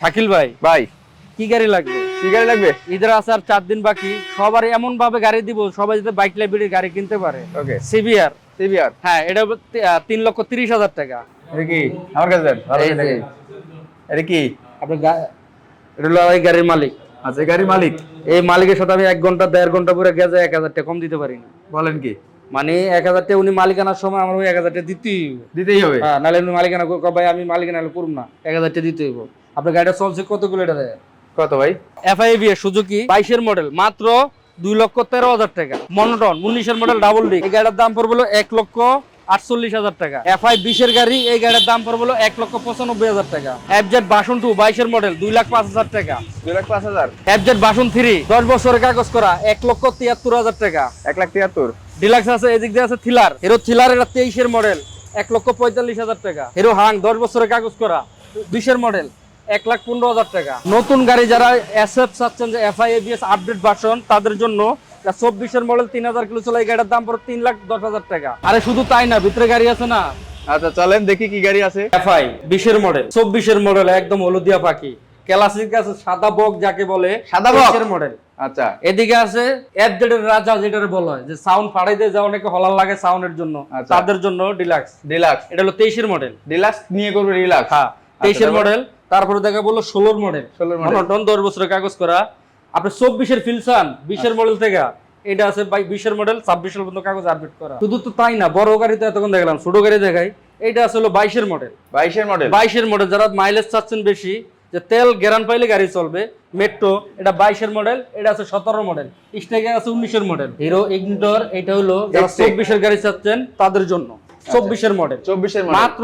শাকিল ভাই ভাই। কি গাড়ি লাগবে? কি গাড়ি লাগবে? ঈদের আছে আর চার দিন বাকি সবার এমন ভাবে গাড়ি দিব সবাই যাতে বাইক লাইব্রেরির গাড়ি কিনতে পারে। ওকে। সিবিআর সিবিআর হ্যাঁ এটা তিন লক্ষ তিরিশ হাজার টাকা। এটা কি? আমার কাছে। এটা কি? আপনি গা- এটা হলো এই গাড়ির মালিক। আচ্ছা গাড়ির মালিক? এই মালিকের সাথে আমি এক ঘণ্টা দেড় ঘণ্টা পরে গেছে এক হাজার টাকা কম দিতে পারি না। বলেন কি? মানে এক হাজার টাকা উনি মালিকানার সময় আমার ওই এক হাজার টাকা দিতেই হইবে। দিতেই হবে? হ্যাঁ নাহলে উনি মালিকানা ভাই আমি মালিকানা করুম না। এক হাজার টাকা দিতে হইব আপনার গাড়িটা চলছে কত কিলোমিটার কত ভাই? এফআইবি সুজুকি বাইশের মডেল মাত্র দুই লক্ষ তেরো হাজার টাকা। মনোটন উনিশের মডেল ডাবল ডিক এই গাড়ির দাম পড়বে এক লক্ষ আটচল্লিশ হাজার টাকা। এফআই বিশের গাড়ি এই গাড়ির দাম পড়বে এক লক্ষ পঁচানব্বই হাজার টাকা। এফজেড বাসন টু বাইশের মডেল দুই লাখ পাঁচ হাজার টাকা। দুই লাখ পাঁচ হাজার? এফজেড বাসন থ্রি দশ বছরের কাগজ করা এক লক্ষ তিয়াত্তর হাজার টাকা। এক লাখ তিয়াত্তর? ডিলাক্স আছে এদিক দিয়ে আছে থিলার হিরো থিলার এটা তেইশের মডেল এক লক্ষ পঁয়তাল্লিশ হাজার টাকা। হিরো হাং দশ বছরের কাগজ করা বিশের মডেল এক লাখ পনেরো হাজার টাকা। নতুন গাড়ি যারা এসএফ চাচ্ছেন যে এফআই এবিএস আপডেট ভার্সন তাদের জন্য চব্বিশের মডেল তিন হাজার কিলো চলে দাম পড়ে তিন লাখ দশ হাজার টাকা। আরে শুধু তাই না ভিতরে গাড়ি আছে না? আচ্ছা চলেন দেখি কি গাড়ি আছে। এফআই বিশের মডেল চব্বিশের মডেল একদম হলুদিয়া পাখি। ক্লাসিক আছে সাদা বক যাকে বলে সাদা বক? মডেল আচ্ছা। এদিকে আছে এফজেডের রাজা যেটা বলা হয় যে সাউন্ড ফাড়াই দিয়ে যা অনেকে হলার লাগে সাউন্ডের জন্য। আচ্ছা। তাদের জন্য ডিলাক্স ডিলাক্স এটা হলো তেইশের মডেল ডিলাক্স নিয়ে করবে রিলাক্স হ্যাঁ তেইশের মডেল তারপরে দেখা বলল ষোলোর মডেল 16 model। মনোটন দশ বছরের কাগজ করা আপনি চব্বিশের ফিলসান বিশের মডেল থেকে। এটা আছে বাই বিশের মডেল ছাব্বিশের পর্যন্ত কাগজ আপডেট করা। শুধু তো তাই না বড় গাড়িতে এতক্ষণ দেখলাম ছোট গাড়ি দেখাই। এটা আছে হলো বাইশের মডেল বাইশের মডেল বাইশের মডেল যারা মাইলেজ চাচ্ছেন বেশি যে তেল গ্যারান পাইলে গাড়ি চলবে মেট্রো এটা বাইশের মডেল এটা আছে সতেরো মডেল স্টেকে আছে উনিশের মডেল হিরো ইগনিটর এটা হলো যারা। চব্বিশের গাড়ি চাচ্ছেন তাদের জন্য। চব্বিশের মডেল চব্বিশের মডেল মাত্র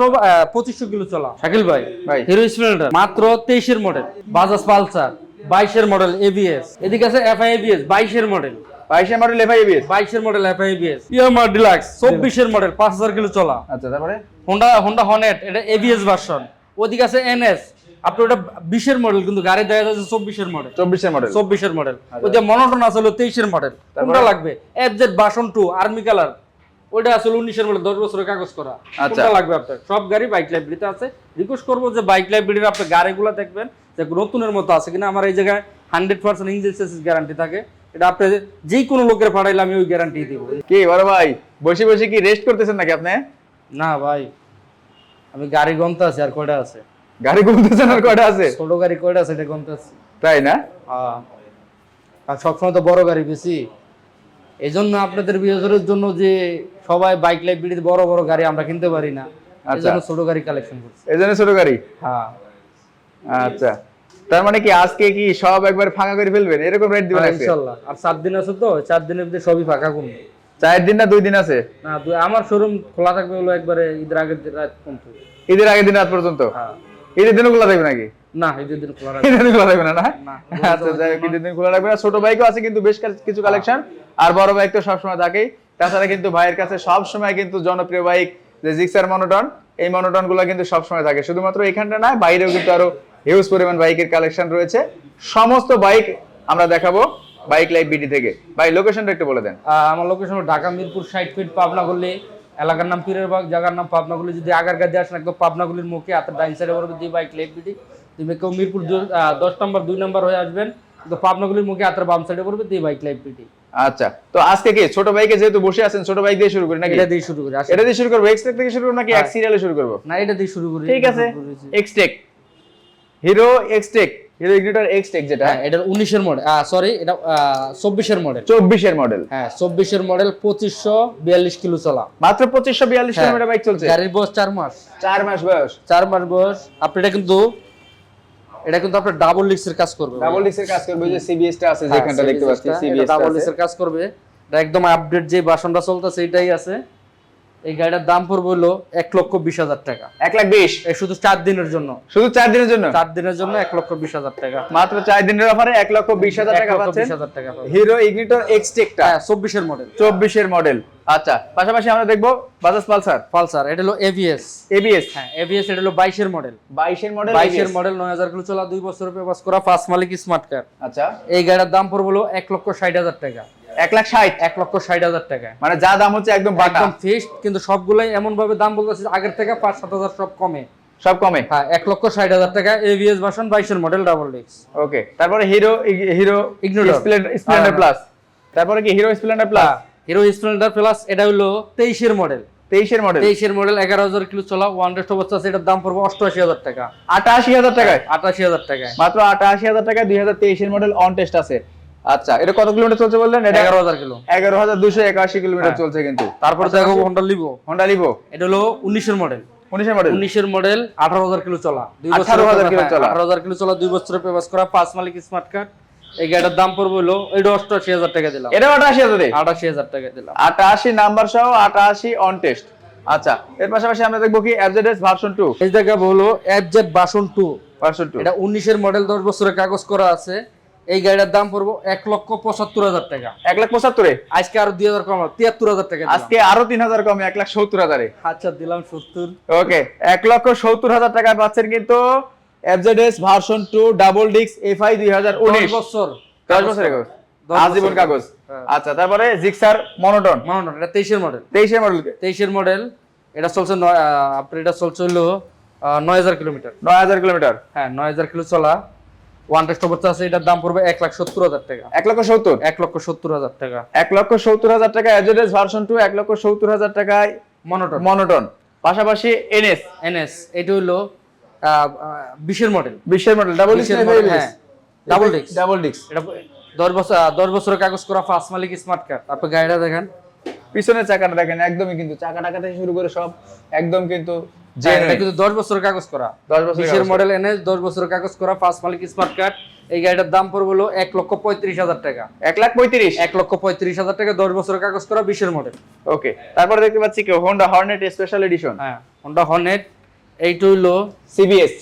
পঁচিশশো কিলো চলা। শাকিল ভাই। হিরো স্প্লেন্ডার মাত্র তেইশের মডেল বাজাজ পালসার বাইশের মডেল এবিএস এদিকে আছে এফআই এবিএস বাইশের মডেল বাইশের মডেল এফআই এবিএস বাইশের মডেল এফআই এবিএস ইয়ামার ডিলাক্স চব্বিশের মডেল পাঁচ হাজার কিলো চলা। আচ্ছা তারপরে? হোন্ডা হোন্ডা হনেট এটা এবিএস ভার্সন ওদিকে আছে এনএস আপনি ওটা বিশের মডেল কিন্তু গাড়ি দেখা যাচ্ছে চব্বিশের মডেল চব্বিশের মডেল চব্বিশের মডেল ওই যে মনোটন আসলে তেইশের মডেল কোনটা লাগবে? FZ version two army colour ওইটা আসলে উনিশের মডেল দশ বছরের কাগজ করা। আচ্ছা। লাগবে আপনার? সব গাড়ি বাইক লাইব্রেরিতে আছে। রিকোয়েস্ট করব যে বাইক লাইব্রেরির আপনি গাড়িগুলো দেখবেন যে নতুনের মতো আছে কিনা। আমার এই জায়গায় hundred percent engine chassis guarantee থাকে। এটা আপনি যে কোনো লোকের পাঠাইলে আমি ওই গ্যারান্টি দিব। কি বড় ভাই? বসে বসে কি রেস্ট করতেছেন নাকি আপনি? না ভাই আমি গাড়ি গন্তে আছি আর কয়টা আছে? গাড়ি ঘুমতেছেন আর কয়টা আছে? ছোট গাড়ি কয়টা আছে এটা গন্তে আছি। তাই না? আহ, আর সবসময় তো বড় গাড়ি বেশি। এই জন্য আপনাদের বিয়ের জন্য যে সবাই বাইক লাইব্রেরিতে বড় বড় গাড়ি আমরা কিনতে পারি না। আচ্ছা। ছোট গাড়ি কালেকশন করছি। ছোট গাড়ি? হ্যাঁ। আচ্ছা। তার মানে কি আজকে কি সব একবার ফাঁকা করে ফেলবেন? এরকম রেট দিবেন হ্যাঁ, আজকে? ইনশাল্লাহ। আর দিন আছে তো চার দিনের ভিতরে সবই ফাঁকা করব। চার দিন না দুই দিন আছে? না দুই- আমার শোরুম খোলা থাকবে হলো একবারে ঈদের আগের দিন রাত পর্যন্ত। ঈদের আগের দিন রাত পর্যন্ত? হ্যাঁ। ঈদের দিনও খোলা থাকবে নাকি? না ঈদের দিন খোলা রাখবে। ঈদের দিন খোলা থাকবে না না? না। আচ্ছা ঈদের দিন খোলা রাখবে। ছোট বাইকও আছে কিন্তু বেশ কিছু কালেকশন আর বড় বাইক তো সবসময় থাকেই। তাছাড়া কিন্তু ভাইয়ের কাছে সব সময় কিন্তু জনপ্রিয় বাইক যে জিক্সার মনোটন এই মনোটনগুলো কিন্তু সবসময় থাকে। শুধুমাত্র এখানটা না, বাইরেও কিন্তু আরও হিউজ পরিমাণ বাইকের কালেকশন রয়েছে। সমস্ত বাইক আমরা দেখাবো বাইক লাইভ বিডি থেকে। ভাই লোকেশনটা একটু বলে দেন। আমার লোকেশন ঢাকা, মিরপুর ষাট ফিট পাবনাগুলি এলাকার নাম পীরের বাগ, জায়গার নাম পাবনাগুলি যদি আগার গাড়ি আসেন, একদম পাবনাগুলির মুখে, হাতের ডাইন সাইডে বলবে যে বাইক লেট বিডি তুমি কেউ মিরপুর দশ নম্বর দুই নম্বর হয়ে আসবেন তো পাবনাগুলির মুখে হাতের বাম সাইডে পড়বে দিয়ে বাইক লাইট বিটি আচ্ছা তো আজকে কি? ছোট বাইকে যেহেতু বসে আছেন ছোট বাইক দিয়ে শুরু করি নাকি? এটা দিয়ে শুরু করি এটা দিয়ে শুরু করব এক্সটেক থেকে শুরু করব নাকি এক সিরিয়ালে শুরু করব? না এটা দিয়ে শুরু করি ঠিক আছে Xtec Hero Xtec Hero Ignitor Xtec যেটা। হ্যাঁ এটা উনিশের মডেল সরি এটা চব্বিশের মডেল চব্বিশের মডেল হ্যাঁ চব্বিশের মডেল পঁচিশশো বিয়াল্লিশ কিলো চলা। মাত্র পঁচিশশো বিয়াল্লিশ হ্যাঁ। কিলোমিটার বাইক চলছে? গাড়ির বয়স চার মাস। চার মাস বয়স। চার মাস বয়স। আপনি এটা কিন্তু এটা কিন্তু আপনার ডাবল লিক্সের কাজ করবে ডাবল লিক্সের কাজ করবে যে সিবিএস টা আছে যেখানটা দেখতে পাচ্ছি সিবিএস ডাবল লিক্সের কাজ করবে। এটা একদম আপডেট যে বাসনটা চলতেছে এটাই আছে। এই গাড়িটার দাম পড়বে হলো এক লক্ষ বিশ হাজার টাকা। এক লাখ বিশ? শুধু চার দিনের জন্য। শুধু চার দিনের জন্য? চার দিনের জন্য এক লক্ষ বিশ হাজার টাকা। মাত্র চার দিনের অফারে এক লক্ষ বিশ হাজার টাকা পাচ্ছেন টাকা। হিরো ইগনিটর এক্সটেকটা হ্যাঁ চব্বিশের মডেল চব্বিশের মডেল আচ্ছা পাশাপাশি আমরা দেখব বাজাজ পালসার পালসার এটা হলো এভিএস এবিএস হ্যাঁ এভিএস এটা হলো বাইশের মডেল বাইশের মডেল বাইশের মডেল নয় হাজার কিলো চলা দুই বছর পেপাস করা ফার্স্ট মালিক স্মার্ট কার আচ্ছা। এই গাড়ির দাম পড়বে হলো এক লক্ষ ষাট হাজার টাকা। এক লাখ ষাট। এক লক্ষ ষাট হাজার টাকা। মানে যা দাম হচ্ছে একদম একদম ফিক্সড কিন্তু সবগুলাই এমন ভাবে দাম বলতেছে আগের থেকে পাঁচ সাত হাজার সব কমে। সব কমে? হ্যাঁ এক লক্ষ ষাট হাজার টাকা এভিএস ভার্সন বাইশের মডেল ডাবল ডিক্স ওকে তারপরে Hero Hero Ignore. Splendor Plus তারপরে কি Hero Splendor Plus Hero Splendor Plus এটা হলো তেইশের মডেল তেইশের মডেল তেইশের মডেল এগারো হাজার কিলো চলা ওয়ান রেস্ট অবস্থা আছে এটার দাম পড়বে অষ্টআশি হাজার টাকা। আটাশি হাজার টাকায়? আটাশি হাজার টাকায়। মাত্র আটাশি হাজার টাকায় দুই হাজার তেইশের মডেল অন টেস্ট আছে। আচ্ছা এটা কত কিলোমিটার চলছে বললেন? এটা এগারো হাজার কিলো। এগারো হাজার দুশো একাশি কিলোমিটার হ্যাঁ। চলছে কিন্তু। তারপরে দেখো হোন্ডা লিভো হন্ডা লিভো এটা হলো উনিশের মডেল উনিশের মডেল উনিশের মডেল আঠারো হাজার কিলো চলা। দুই 18,000 কিলো চলা। আঠারো হাজার কিলো চলা দুই বছরের পেপাস করা পাঁচ মালিক স্মার্ট কার্ড এই গাড়িটার দাম পড়বে হলো এটা অষ্টআশি হাজার টাকা দিলাম। এটা আটাশি হাজারে আটাশি হাজার টাকা দিলাম। আটাশি নাম্বার সহ আটাশি অন টেস্ট আচ্ছা এর পাশাপাশি আমরা দেখব কি এফজেডএস ভার্সন টু এই জায়গা হলো FZ version two version two এটা উনিশের মডেল দশ বছরের কাগজ করা আছে। এই গাড়িটার দাম পড়ব এক লক্ষ পঁচাত্তর হাজার টাকা। এক লাখ পঁচাত্তরে? আজকে আরও দুই হাজার কম তিয়াত্তর হাজার টাকা আজকে আরও তিন হাজার কমে এক লাখ সত্তর হাজারে। আচ্ছা দিলাম সত্তর। ওকে এক লক্ষ সত্তর হাজার টাকায় পাচ্ছেন কিন্তু এফজেডএস ভার্সন টু ডাবল ডিক্স এফআই দুই হাজার উনিশ। বছর। দশ বছরের কাগজ? আজীবন কাগজ। হ্যাঁ। আচ্ছা তারপরে জিক্সার মনোটন মনে না এটা তেইশের মডেল তেইশের মডেল তেইশের মডেল এটা চলছে আপনার এটা চলছে হলো নয় হাজার কিলোমিটার। নয় হাজার কিলোমিটার। হ্যাঁ নয় হাজার কিলো চলা। ওয়ান টেস্ট অবস্থা আছে এটার দাম পড়বে এক লাখ সত্তর হাজার টাকা। এক লক্ষ সত্তর? এক লক্ষ সত্তর হাজার টাকা। এক লক্ষ সত্তর হাজার টাকা ভার্সন টু এক লক্ষ সত্তর হাজার টাকায় মনোটন মনোটন পাশাপাশি এনএস এনএস এটা হলো বিশের মডেল বিশ্বের মডেল ডাবল বিশের ডাবল ডিস্ক ডাবল এটা দশ বছর দশ বছরের কাগজ করা ফার্স্ট মালিক স্মার্ট কার্ড আপনি গাড়িটা দেখেন। পিছনের চাকাটা দেখেন একদমই কিন্তু চাকা টাকা থেকে শুরু করে সব একদম কিন্তু হ্যাঁ, এটা কিন্তু দশ বছর কাগজ করা। দশ বছর বিশের মডেল এনে দশ বছরের কাগজ করা ফার্স্ট মালিক স্মার্ট কার্ড এই গাড়িটার দাম পড়বে হলো এক লক্ষ পঁয়ত্রিশ হাজার টাকা। এক লাখ পঁয়ত্রিশ? এক লক্ষ পঁয়ত্রিশ হাজার টাকা দশ বছরের কাগজ করা বিশের মডেল ওকে তারপরে দেখতে পাচ্ছি কেউ হোন্ডা হর্নেট স্পেশাল এডিশন হ্যাঁ হন্ডা হর্নেট এইটা হইল সিবিএস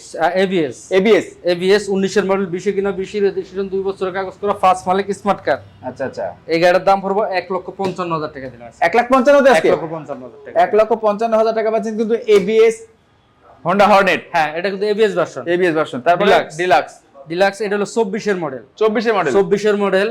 এবিএস এবিএস এবিএস উনিশের মডেল বিশে কিনা বিশের রেজিস্ট্রেশন দুই বছরের কাগজ করা ফার্স্ট মালিক স্মার্ট কার্ড আচ্ছা আচ্ছা। এই গাড়ির দাম পড়ব এক লক্ষ পঞ্চান্ন হাজার টাকা দিলাম এক লাখ পঞ্চান্ন এক আজকে? লক্ষ পঞ্চান্ন হাজার টাকা। এক লক্ষ পঞ্চান্ন হাজার টাকা পাচ্ছেন কিন্তু এবিএস হোন্ডা হর্নেট হ্যাঁ এটা কিন্তু এবিএস ভার্সন এবিএস ভার্সন তারপরে। ডিলাক্স ডিলাক্স এটা হলো চব্বিশের মডেল চব্বিশের মডেল চব্বিশের মডেল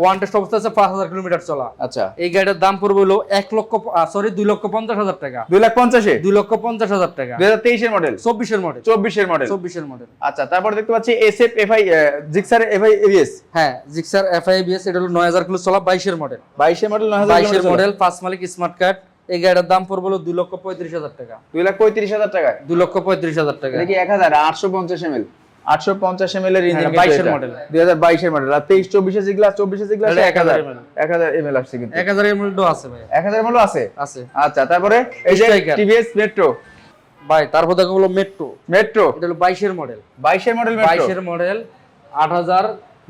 ওয়ান টেস্ট অবস্থা আছে পাঁচ হাজার কিলোমিটার চলা। আচ্ছা। এই গাড়িটার দাম পড়বে হলো এক লক্ষ সরি দুই লক্ষ পঞ্চাশ হাজার টাকা। দুই লাখ পঞ্চাশে? দুই লক্ষ পঞ্চাশ হাজার টাকা। দুই হাজার তেইশের মডেল চব্বিশের মডেল চব্বিশের মডেল চব্বিশের মডেল আচ্ছা তারপর দেখতে পাচ্ছি SF FI Gixxer FI ABS হ্যাঁ জিক্সার এফআইবিএস এটা হলো নয় হাজার কিলো চলা বাইশের মডেল বাইশের মডেল নয় হাজার বাইশের মডেল পাঁচ মালিক স্মার্ট কার্ড এই গাড়িটার দাম পড়বে হলো দুই লক্ষ পঁয়ত্রিশ হাজার টাকা। দুই লাখ পঁয়ত্রিশ হাজার টাকায়। দুই লক্ষ পঁয়ত্রিশ হাজার টাকা। এটা এক হাজার আটশো পঞ্চাশ এমএল আটশো পঞ্চাশ এর ইঞ্জিন হ্যাঁ, 22 দুই হাজার বাইশের মডেল আর তেইশ চব্বিশে যেগুলা চব্বিশে যেগুলা এক হাজার এক হাজার এমএল আসছে কিন্তু। এক হাজার এমএলডো আছে ভাই। এক হাজার এমএল আছে? আছে। আচ্ছা তারপরে এই যে টিভিএস মেট্রো ভাই তারপর দেখো হলো মেট্রো মেট্রো এটা হলো বাইশের মডেল বাইশের মডেল বাইশের মডেল আট হাজার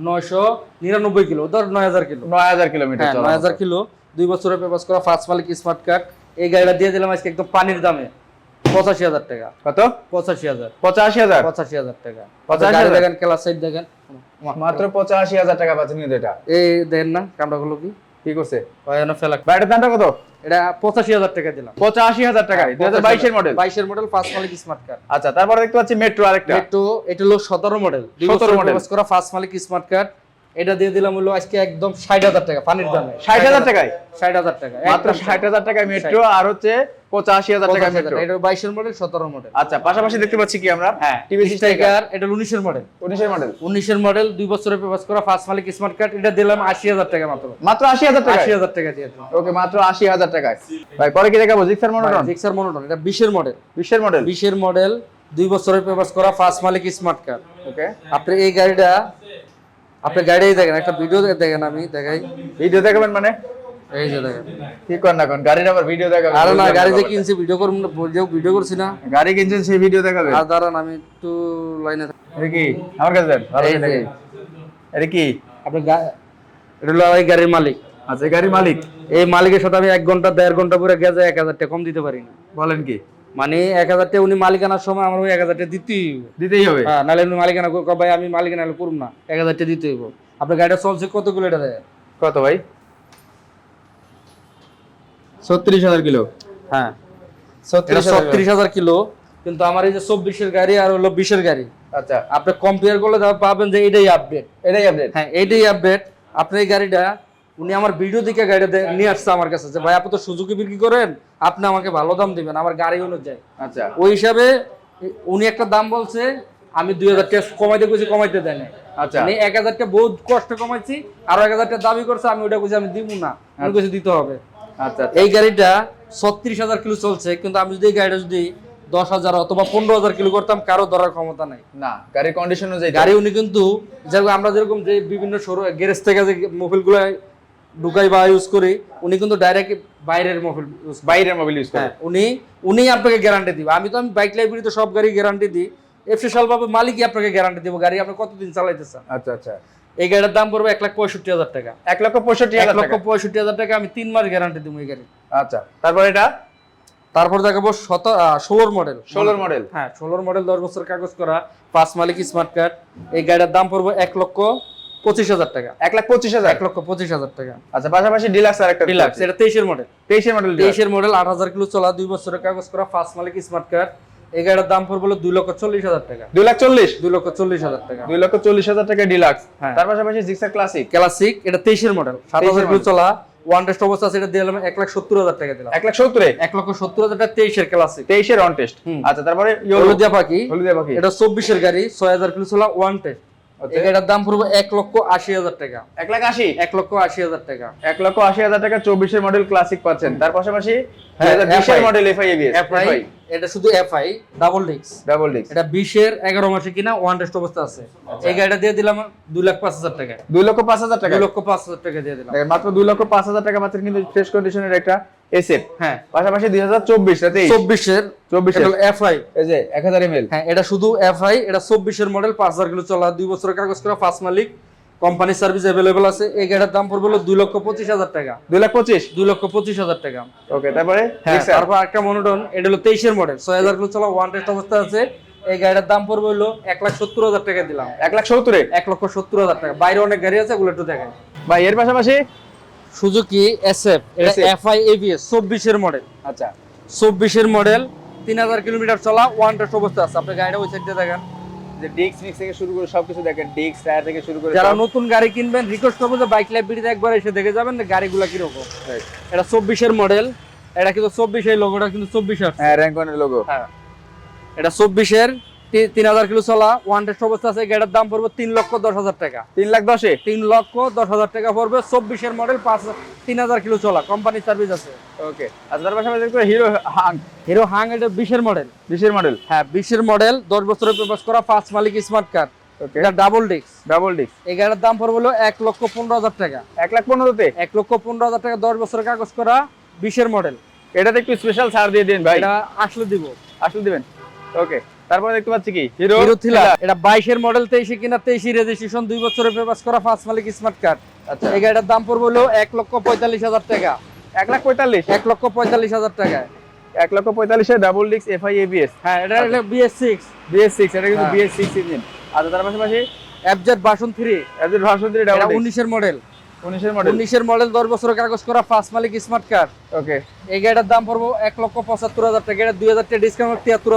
নয়শো নিরানব্বই কিলো। ধর নয় হাজার কিলো। নয় হাজার কিলোমিটার হ্যাঁ নয় হাজার কিলো দুই বছরের পেপাস করা ফার্স্ট মালিক স্মার্ট কার্ড এই গাড়িটা দিয়ে দিলাম আজকে একদম পানির দামে। পঁচাশি হাজার টাকা। কত? পঁচাশি হাজার। পঁচাশি হাজার? পঁচাশি হাজার টাকা। 85,000 দেখেন ক্লাস সাইড দেখেন। মাত্র পঁচাশি হাজার টাকা পাচ্ছেন কিন্তু এটা। এই দেখেন না কামড়া গুলো কি? কি করছে? বাইরের দামটা কত? এটা পঁচাশি হাজার টাকা দিলাম। পঁচাশি হাজার টাকায় দুই হাজার বাইশের মডেল বাইশের মডেল ফার্স্ট মালিক স্মার্ট কার্ড আচ্ছা তারপরে দেখতে পাচ্ছি মেট্রো আরেকটা। একটু এটা হলো সতেরো মডেল 17 model। করা ফার্স্ট মালিক স্মার্ট কার্ড এটা দিয়ে দিলাম হলো আজকে একদম ষাট হাজার টাকা পানির দামে। ষাট হাজার টাকায়? ষাট হাজার টাকা মাত্র ষাট হাজার টাকায় মেট্রো আর হচ্ছে পঁচাশি হাজার টাকা মেট্রো এটা বাইশের মডেল সতেরো মডেল আচ্ছা পাশাপাশি দেখতে পাচ্ছি কি আমরা? হ্যাঁ টিভি স্ট্রাইকার এটা উনিশের মডেল উনিশের মডেল উনিশের মডেল দুই বছরের পেপাস করা ফার্স্ট মালিক স্মার্ট কার্ড এটা দিলাম আশি হাজার টাকা মাত্র। মাত্র আশি হাজার টাকা আশি হাজার টাকা দিয়ে ওকে মাত্র আশি হাজার টাকায়। ভাই পরে কি দেখাবো? জিক্সার মনোটন জিক্সার মনোটন এটা বিশের মডেল বিশ্বের মডেল বিশের মডেল দুই বছরের পেপাস করা ফার্স্ট মালিক স্মার্ট কার্ড ওকে আপনি এই গাড়িটা আপনি গাড়ি দেখেন একটা ভিডিও দেখেন আমি দেখাই। ভিডিও দেখাবেন মানে? এই যে দেখেন। কি কর না কোন গাড়ির আবার ভিডিও দেখাবেন আরে না গাড়ি যে। কিনছি ভিডিও ভিডিও ভিডিও করছি না। গাড়ি কিনছেন সেই ভিডিও দেখাবেন? আর দাঁড়ান আমি একটু লাইনে এটা কি? আমার কাছে দেন ভালো আপনি গাড়ির মালিক। আচ্ছা গাড়ির মালিক? এই মালিকের সাথে আমি এক ঘণ্টা দেড় ঘণ্টা পরে গেছে এক হাজার টাকা কম দিতে পারি না। বলেন কি? মানে এক হাজার টাকা উনি মালিকানার সময় আমার ওই এক হাজার টাকা দিতেই। দিতেই হবে? হ্যাঁ নাহলে উনি মালিকানা ভাই আমি মালিকানা করুম না। এক হাজার টাকা দিতে হইব। আপনার গাড়িটা চলছে কত কিলো এটা দেয় কত ভাই? ছত্রিশ হাজার কিলো। হ্যাঁ। ছত্রিশ হাজার কিলো। কিন্তু আমার এই যে চব্বিশের গাড়ি আর হলো বিশের গাড়ি। আচ্ছা। আপনি কম্পেয়ার করলে পাবেন যে এটাই আপডেট এটাই আপডেট হ্যাঁ এটাই আপডেট আপনার এই গাড়িটা উনি আমার ভিডিও দিকে গাড়িটা দে- নিয়ে আসছে আমার কাছে যে ভাই আপনি তো সুজুকি বিক্রি করেন আপনি আমাকে ভালো দাম দিবেন আমার গাড়ি অনুযায়ী। আচ্ছা। ওই হিসাবে উনি একটা দাম বলছে আমি দুই হাজার টাকা কমাইতে কইছি কমাইতে দেয় না আচ্ছা। মানে এক হাজার টাকা বহুত কষ্ট কমাইছি আরও এক হাজার টাকা দাবি করছে আমি ওটা কইছি আমি দিব না আমি কইছি দিতে হবে। আচ্ছা এই গাড়িটা ছত্রিশ হাজার কিলো চলছে কিন্তু আমি যদি এই গাড়িটা যদি দশ হাজার অথবা পনেরো হাজার কিলো করতাম কারও ধরার ক্ষমতা নাই। না গাড়ির কন্ডিশন অনুযায়ী গাড়ি উনি কিন্তু যেরকম আমরা যেরকম যে বিভিন্ন সরু গ্যারেজ থেকে যে মোবাইলগুলো ঢুকাই বা ইউজ করি উনি কিন্তু ডাইরেক্ট বাইরের মোবাইল বাইরের মোবাইল ইউজ করে। হ্যাঁ উনি উনি আপনাকে গ্যারান্টি দিবে। আমি তো আমি বাইক লাইব্রেরিতে সব গাড়ি গ্যারান্টি দিই। ভাবে মালিকই আপনাকে গ্যারান্টি দিব গাড়ি আপনি কতদিন চালাইতেছেন? আচ্ছা আচ্ছা। এই গাড়ির দাম পড়বে এক লাখ পঁয়ষট্টি হাজার টাকা। এক লক্ষ পঁয়ষট্টি এক লক্ষ পঁয়ষট্টি হাজার টাকা আমি তিন মাস গ্যারান্টি দিব এই গাড়ি। আচ্ছা তারপর এটা? তারপর দেখাবো শত ষোলোর মডেল ষোলোর মডেল হ্যাঁ ষোলোর মডেল দশ বছর কাগজ করা পাঁচ মালিক স্মার্ট কার্ড এই গাড়ির দাম পড়বে এক লক্ষ পঁচিশ হাজার টাকা। এক লাখ পঁচিশ হাজার? এক লক্ষ পঁচিশ হাজার টাকা। আচ্ছা পাশাপাশি ডিলাক্স আর একটা ডিলাক্স এটা তেইশের মডেল তেইশের মডেল তেইশের মডেল আট হাজার কিলো চলা দুই বছরের কাগজ করা ফার্স্ট মালিক স্মার্ট কার্ড এই গাড়ির দাম পড়বে দুই লক্ষ চল্লিশ হাজার টাকা। দুই লাখ চল্লিশ? দুই লক্ষ চল্লিশ হাজার টাকা। দুই লক্ষ চল্লিশ হাজার টাকা ডিলাক্স হ্যাঁ। তার পাশাপাশি জিক্সার ক্লাসিক ক্লাসিক এটা তেইশের মডেল সাত হাজার কিলো চলা ওয়ান টেস্ট অবস্থা এটা দিলাম এক লাখ সত্তর হাজার টাকা দিলাম। এক লাখ সত্তরে? এক লক্ষ সত্তর হাজার টাকা তেইশের ক্লাসিক তেইশের অন টেস্ট আচ্ছা তারপরে হলদিয়া পাখি। হলদিয়া পাখি। এটা চব্বিশের গাড়ি ছয় হাজার কিলো চলা ওয়ান টেস্ট আচ্ছা। এই দাম পড়বে এক লক্ষ আশি হাজার টাকা। এক লাখ আশি? এক লক্ষ আশি হাজার টাকা। এক লক্ষ আশি হাজার টাকা চব্বিশের মডেল ক্লাসিক পাচ্ছেন। তার পাশাপাশি হ্যাঁ, বিশের মডেল এফআই এফআই এটা শুধু এফআই ডাবল ডিক্স ডাবল ডিস্ক এটা বিশের এগারো মাসে কিনা ওয়ান টেস্ট অবস্থা আছে। এই গাড়িটা দিয়ে দিলাম দুই লাখ পাঁচ হাজার টাকা। দুই লক্ষ পাঁচ হাজার টাকা? দুই লক্ষ পাঁচ হাজার টাকা দিয়ে দিলাম। মাত্র দুই লক্ষ পাঁচ হাজার টাকা পাচ্ছেন কিন্তু ফ্রেশ কন্ডিশনের একটা এসএফ হ্যাঁ। পাশাপাশি দুই হাজার চব্বিশ চব্বিশের চব্বিশের। এফআই এই যে এক হাজার এমএল হ্যাঁ এটা শুধু এফআই এটা চব্বিশের মডেল পাঁচ হাজার কিলো চলা দুই বছরের কাগজ করা ফার্স্ট মালিক। কোম্পানি সার্ভিস অ্যাভেলেবল আছে। এই গাড়ির দাম পড়বে হলো দুই লক্ষ পঁচিশ হাজার টাকা। দুই লাখ পঁচিশ? দুই লক্ষ পঁচিশ হাজার টাকা। ওকে তারপরে হ্যাঁ তারপর একটা মনোটন এটা হলো তেইশের মডেল ছয় হাজার কিলো চলা ওয়ান টেস্ট অবস্থা আছে। এই গাড়ির দাম পড়বে হলো এক লাখ সত্তর হাজার টাকা দিলাম। এক লাখ সত্তরে? এক লক্ষ সত্তর হাজার টাকা। বাইরে অনেক গাড়ি আছে ওগুলো একটু দেখেন ভাই এর পাশাপাশি সুজুকি এসএফ এটা এফআই এবিএস চব্বিশের মডেল আচ্ছা। চব্বিশের মডেল তিন হাজার কিলোমিটার চলা ওয়ান টেস্ট অবস্থা আছে। আপনি গাড়িটা ওই সাইডে দেখেন। যে ডিস্ক ফিক্স থেকে শুরু করে সবকিছু দেখেন। ডিস্ক টায়ার থেকে শুরু করে যারা নতুন গাড়ি কিনবেন রিকোয়েস্ট করব যে বাইক লাইব্রেরিতে একবার এসে দেখে যাবেন গাড়িগুলো কীরকম. এটা চব্বিশের মডেল এটা কিন্তু চব্বিশ এই লোগোটা কিন্তু চব্বিশ হ্যাঁ র্যাঙ্কনের লোগো হ্যাঁ। এটা চব্বিশের তিন হাজার কিলো চলা ওয়ান টেস্ট অবস্থা আছে গাড়ির দাম পড়বে তিন লক্ষ দশ হাজার টাকা। তিন লাখ দশে? তিন লক্ষ দশ হাজার টাকা পড়বে চব্বিশের মডেল পাঁচ তিন হাজার কিলো চলা কোম্পানি সার্ভিস আছে। ওকে আচ্ছা তার পাশাপাশি হিরো হাং হিরো হাং এটা বিশের মডেল বিশের মডেল হ্যাঁ বিশের মডেল দশ বছরের পেপার করা পাঁচ মালিক স্মার্ট কার্ড এটা ডাবল ডিস্ক ডাবল ডিস্ক এই গাড়ির দাম পড়বে হলো এক লক্ষ পনেরো হাজার টাকা। এক লাখ পনেরোতে এক লক্ষ পনেরো হাজার টাকা দশ বছরের কাগজ করা বিশের মডেল এটাতে একটু স্পেশাল ছাড় দিয়ে দিন ভাই। এটা আসলে দিব। আসলে দিবেন। ওকে তারপরে দেখতে পাচ্ছি কি? হিরো থ্রিলার এটা বাইশের মডেল তেইশে কিনা তেইশে রেজিস্ট্রেশন দুই বছরের পেপার করা মালিক স্মার্ট কার্ড আচ্ছা। এই গাড়িটার দাম পড়বে হলো এক লক্ষ পঁয়তাল্লিশ হাজার টাকা। এক লাখ পঁয়তাল্লিশ? এক লক্ষ পঁয়তাল্লিশ হাজার টাকা এক লক্ষ পঁয়তাল্লিশে ডাবল ডিস্ক এফআই এবিএস হ্যাঁ এটা এটা বিএস সিক্স বিএস সিক্স এটা কিন্তু হ্যাঁ। বিএস ইঞ্জিন আচ্ছা তার পাশাপাশি? এফজেড বাসন থ্রি অ্যাবজেট ভার্সন থ্রি এটা ডাবল ডিস্ক উনিশের মডেল উনিশের মডেল উনিশের মডেল দশ বছরের কাগজ করা পাঁচ মালিক স্মার্ট কার্ড ওকে। এই গাড়িটার দাম পড়ব এক লক্ষ পঁচাত্তর হাজার টাকা। এটা দুই হাজার টাকা ডিসকাউন্ট টাকা পুরো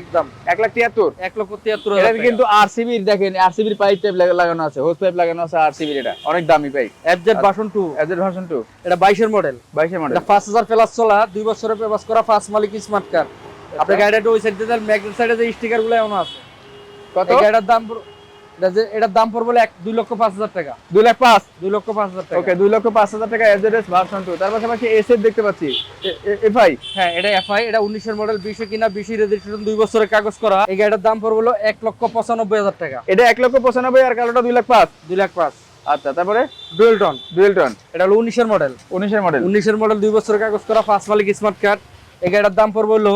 একদম। এক লাখ তিয়াত্তর? এক লক্ষ তিয়াত্তর এটা হাজার টাকা। কিন্তু আরসিবির দেখেন আরসিবির পাইপ টাইপ লাগানো আছে হোস পাইপ লাগানো আছে আরসিবির এটা। অনেক দামি পাইপ এফজেড বাসন টু অ্যাবজেট ভার্সন টু এটা বাইশের মডেল বাইশের মডেল এটা পাঁচ হাজার প্লাস চলা দুই বছরের পেপাস করা পাঁচ মালিক স্মার্ট কার্ড আপনার গাড়িটা ওই সাইডে ম্যাগনেট সাইডে যে স্টিকারগুলো এমন আছে। কত? গাড়িটার দাম এটার দাম পড়বে দুই লক্ষ পাঁচ হাজার টাকা। দুই লাখ পাঁচ? দুই লক্ষ পাঁচ হাজার টাকা। ওকে দুই লক্ষ পাঁচ হাজার টাকা এফজেডএস ভার্সন টু তার পাশাপাশি এসএফ দেখতে পাচ্ছি। এফআই? হ্যাঁ এটা এফআই এটা উনিশের মডেল বিশে কিনা বিশি রেজিস্ট্রেশন দুই বছরের কাগজ করা। এই গাড়িটার দাম পড়বে হলো এক লক্ষ পঁচানব্বই হাজার টাকা। এটা এক লক্ষ পঁচানব্বই আর কালোটা দুই লাখ পাঁচ? দুই লাখ পাঁচ। আচ্ছা তারপরে? ডুয়েল টন ডুয়েল টন এটা হলো উনিশের মডেল উনিশের মডেল উনিশের মডেল দুই বছরের কাগজ করা পাঁচ মালিক স্মার্ট কার্ড এই গাড়িটার দাম পড়বে হলো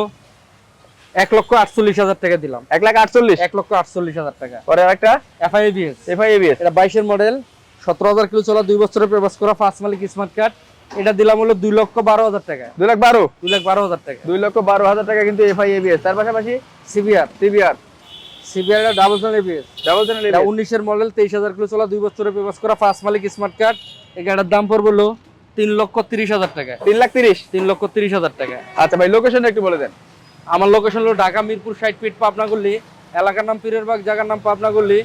এক লক্ষ আটচল্লিশ হাজার টাকা দিলাম। এক লাখ আটচল্লিশ? এক লক্ষ আটচল্লিশ হাজার টাকা। পরে আরেকটা এফআই বিএস এফআই এবিএস এটা বাইশের মডেল সতেরো হাজার কিলো চলা দুই বছরের পেপাস করা পাঁচ মালিক স্মার্ট কার্ড। এটা দিলাম হলো দুই লক্ষ বারো হাজার টাকা। দুই লাখ বারো? দুই লাখ বারো হাজার টাকা। দুই লক্ষ বারো হাজার টাকা কিন্তু এফআই তার পাশাপাশি সিবিআর। সিবিআর। সিবিআর এটা double channel ABS double channel এটা উনিশের মডেল তেইশ হাজার কিলো চলা দুই বছরের পেপাস করা পাঁচ মালিক স্মার্ট কার্ড। এই গাড়ির দাম পড়বে হলো তিন লক্ষ তিরিশ হাজার টাকা। তিন লাখ তিরিশ? তিন লক্ষ তিরিশ হাজার টাকা। আচ্ছা ভাই লোকেশনটা একটু বলে দেন। আমার লোকেশন হলো ঢাকা, মিরপুর সাইড ফিট পাবনা গল্লি এলাকার নাম পীরের বাগ জায়গার নাম পাবনা গল্লি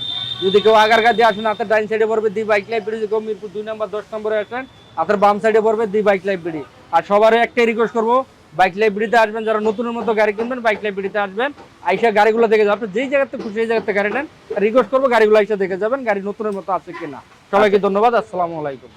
যদি কেউ আগার কাছে আসেন, হাতের ডাইন সাইডে পড়বে দি বাইক লাইব্রেরি। যদি কেউ মিরপুর দুই নম্বর, দশ নম্বরে আসেন, হাতের বাম সাইডে পড়বে দি বাইক লাইব্রেরি। আর সবারই একটাই রিকোয়েস্ট করব, বাইক লাইব্রেরিতে আসবেন, যারা নতুনের মতো গাড়ি কিনবেন, বাইক লাইব্রেরিতে আসবেন। আইসা গাড়িগুলো দেখে যাবেন। আপনি যেই জায়গাতে খুশি, সেই জায়গাতে গাড়ি নেন। রিকোয়েস্ট করব, গাড়িগুলো আইসা দেখে যাবেন, গাড়ি নতুনের মতো আছে কিনা। সবাইকে ধন্যবাদ, আসসালামু আলাইকুম।